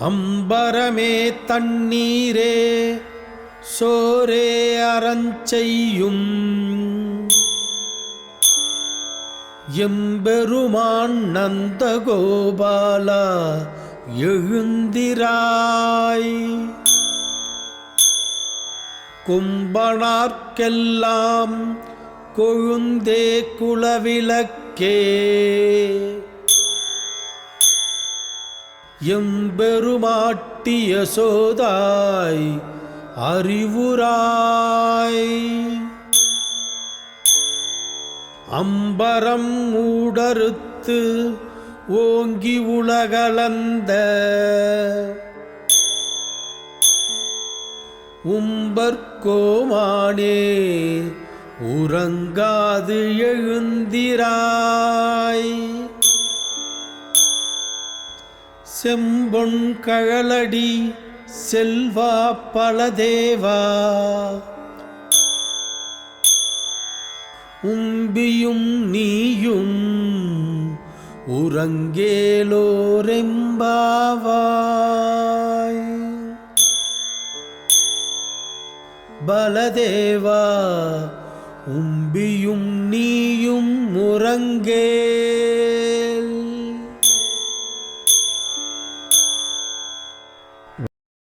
அம்பரமே தண்ணீரே சோரே அறஞ்செய்யும் எம்பெருமான் நந்தகோபாலா எழுந்திராய். கும்பனார்க்கெல்லாம் கொழுந்தே குளவிளக்கே எம்பெருமாட்டிய சோதாய் அறிவுராய். அம்பரம் மூடறுத்து ஓங்கி உலகலந்த உம்பர்கோமானே உறங்காது எழுந்திராய். செம்பொன் கழலடி செல்வா பலதேவா உம்பியும் நீயும் உறங்கேலோரெம்பாவாய். பலதேவா உம்பியும் நீயும் உறங்கே.